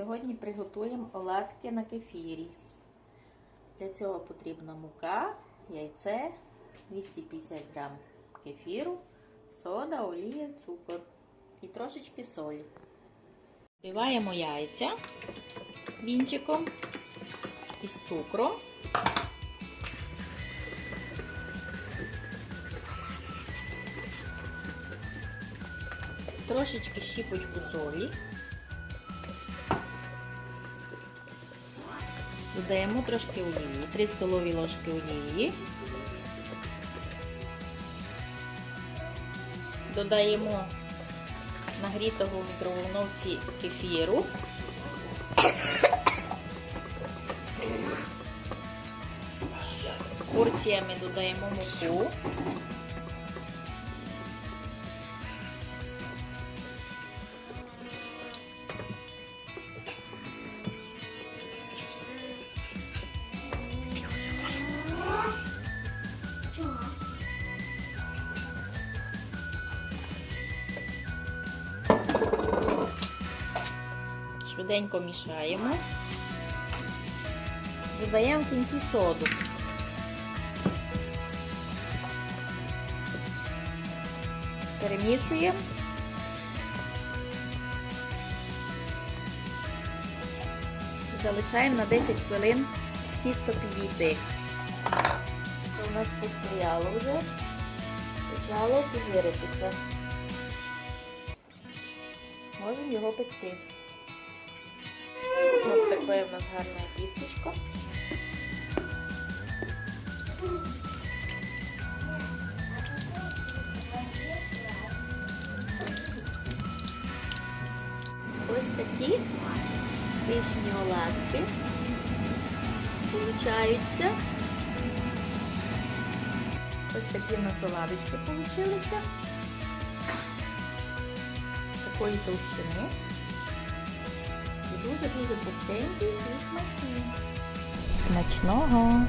Сьогодні приготуємо оладки на кефірі. Для цього потрібна мука, яйце, 250 грам кефіру, сода, олія, цукор і трошечки солі. Вбиваємо яйця вінчиком із цукром. Трошечки щіпочку солі. Додаємо трошки олії, 3 столові ложки олії. Додаємо нагрітого в мікроволновці кефіру. Порціями додаємо муку. Швиденько мішаємо. Додаємо в кінці соду. Перемішуємо. Залишаємо на 10 хвилин тісто підійти. Це у нас постояло вже, почало позиритися. Можемо його пекти. Ось в нас гарне тістечко. Ось такі пишні оладки получаються. Ось такі в нас оладочки получилися. Такої товщини. І дуже-дуже пухтенькі і смачні. Смачного!